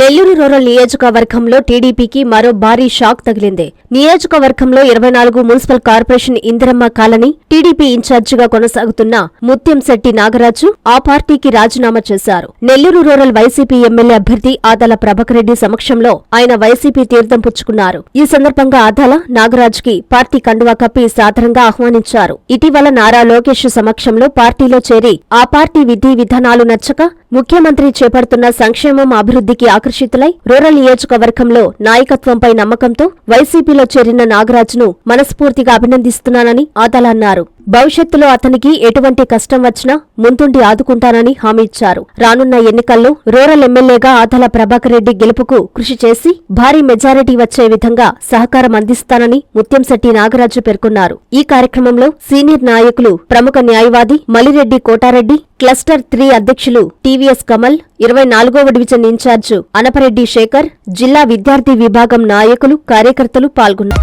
Nellore rural నియోజకవర్గంలో టీడీపీకి మరో భారీ షాక్ తగిలింది. నియోజకవర్గంలో ఇరవై నాలుగు municipal corporation Indiramma colony TDP ఇన్ఛార్జిగా కొనసాగుతున్న ముత్యంశెట్టి నాగరాజు ఆ పార్టీకి రాజీనామా చేశారు. నెల్లూరు రూరల్ వైసీపీ ఎమ్మెల్యే అభ్యర్థి ఆదాల ప్రభాకర్ రెడ్డి సమక్షంలో ఆయన వైసీపీ తీర్థం పుచ్చుకున్నారు. ఈ సందర్భంగా ఆదాల నాగరాజుకి పార్టీ కండువా కప్పి సాధారణంగా ఆహ్వానించారు. ఇటీవల నారా లోకేష్ సమక్షంలో పార్టీలో చేరి ఆ పార్టీ విధి విధానాలు నచ్చక ముఖ్యమంత్రి చేపడుతున్న సంక్షేమం అభివృద్ధికి ఆకర్షితులై రూరల్ నియోజకవర్గంలో నాయకత్వంపై నమ్మకంతో వైసీపీలో చేరిన నాగరాజ్ను మనస్ఫూర్తిగా అభినందిస్తున్నానని ఆదాల అన్నారు. భవిష్యత్తులో అతనికి ఎటువంటి కష్టం వచ్చినా ముందుండి ఆదుకుంటానని హామీ ఇచ్చారు. రానున్న ఎన్నికల్లో రూరల్ ఎమ్మెల్యేగా ఆదాల ప్రభాకర్ రెడ్డి గెలుపుకు కృషి చేసి భారీ మెజారిటీ వచ్చే విధంగా సహకారం అందిస్తానని ముత్యంశెట్టి నాగరాజు పేర్కొన్నారు. ఈ కార్యక్రమంలో సీనియర్ నాయకులు ప్రముఖ న్యాయవాది మలిరెడ్డి కోటారెడ్డి క్లస్టర్ త్రీ అధ్యక్షులు టీవీఎస్ కమల్ ఇరవై నాలుగవ డివిజన్ ఇన్ఛార్జ్ అనపరెడ్డి శేఖర్ జిల్లా విద్యార్థి విభాగం నాయకులు కార్యకర్తలు పాల్గొన్నారు.